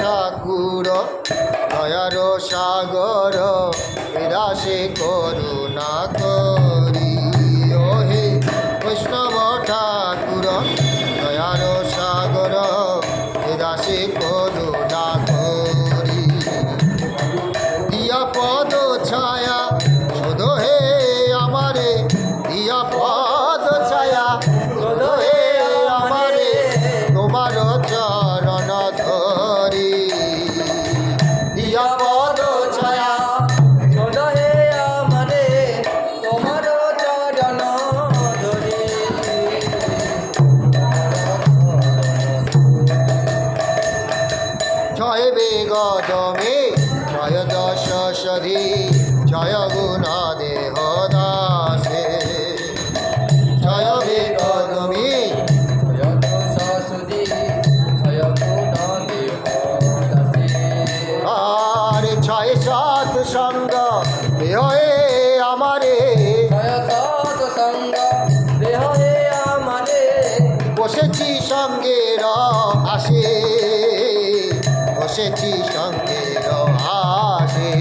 ঠাকুর, দয়ার সাগর বিরাসে করুণা করি। হে বৈষ্ণব ঠাকুর, দয়ার সাগর বিরাসে করুণা করি। দিয়া পদ ছায়া, শুধু হে আমারে, দিয়া পদ জয় বেগদমে জয় দশ সধি জয় গুণ দেহ দাসে জয় দাসী আর ছয় সাত সঙ্গ হয়ে আমারে। সৎ সঙ্গ বসেছি সঙ্গের আসে বসেছি সঙ্গের আসে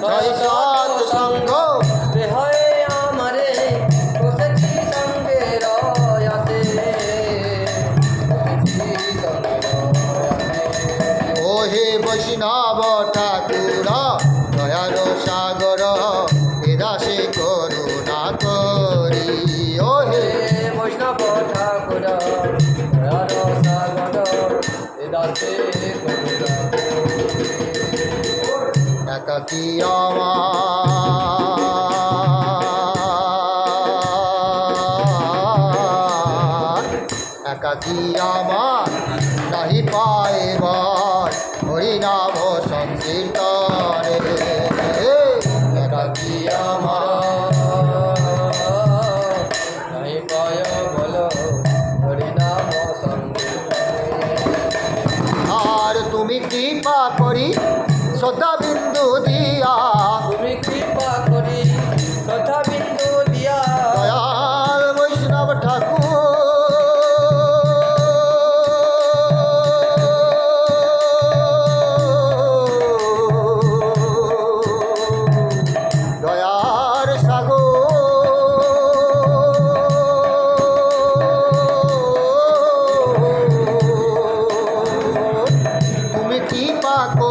ছয় সাত সঙ্গ সঙ্গে সঙ্গে ওহে বৈষ্ণব ঠাকুর দয়ার সাগর এদাসে করুণা করি। ওহে বৈষ্ণব ঠাকুর দয়ার সাগর এদাসে একাকি আমার। একাকি আমার নাহি সংকীর্তনে। পায় বলো হরিনাম আর তুমি কৃপা করি শ্রদ্ধা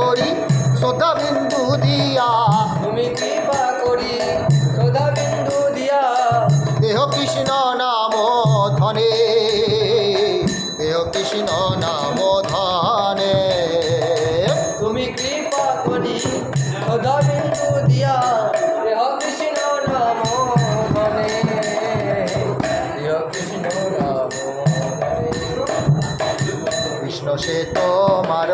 করি শ্রদ্ধা বিন্দু দিয়া। তুমি কৃপা করি শ্রদ্ধা বিন্দু দিয়া। দেহ কৃষ্ণ নাম ধনে দেহ কৃষ্ণ নাম ধনে। তুমি কৃপা করি শ্রদ্ধা বিন্দু দিয়া। দেহ কৃষ্ণ নাম দেহ কৃষ্ণ নাম কৃষ্ণ সে তোমার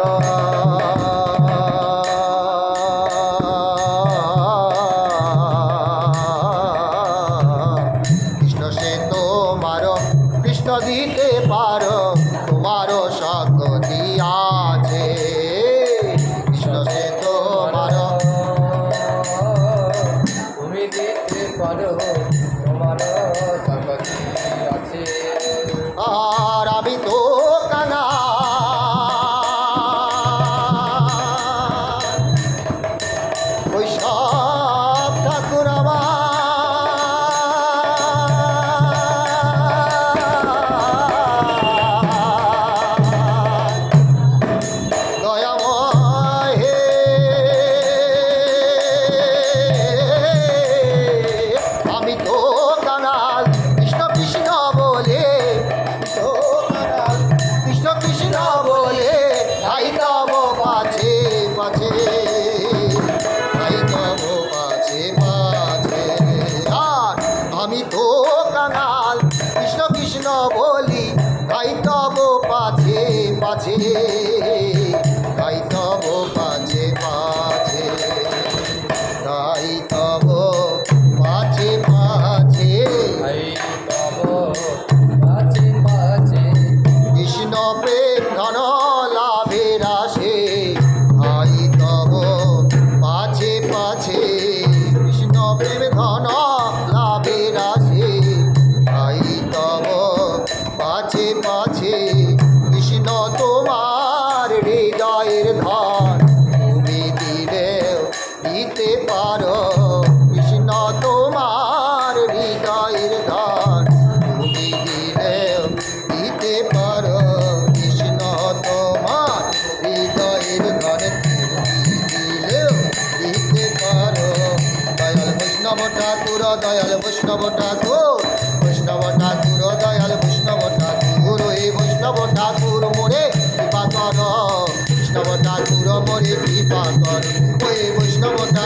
ah হৃদয়ের ধন তুমি দিলেও দিতে পারো। কৃষ্ণ তোমার হৃদয়ের ধন তুমি দিলেও দিতে পারো। কৃষ্ণ তোমার হৃদয়ের ধন তুমি দিলেও দিতে পারো। দয়াল বৈষ্ণব ঠাকুর, দয়াল বৈষ্ণব ঠাকুর। বৈষ্ণব ঠাকুর, দয়াল বৈষ্ণব ঠাকুর। এই বৈষ্ণব ঠাকুর মোরে কৃপা কর। ওই বৈষ্ণব ঠাকুর কৃপা কর। ওই ঠাকুর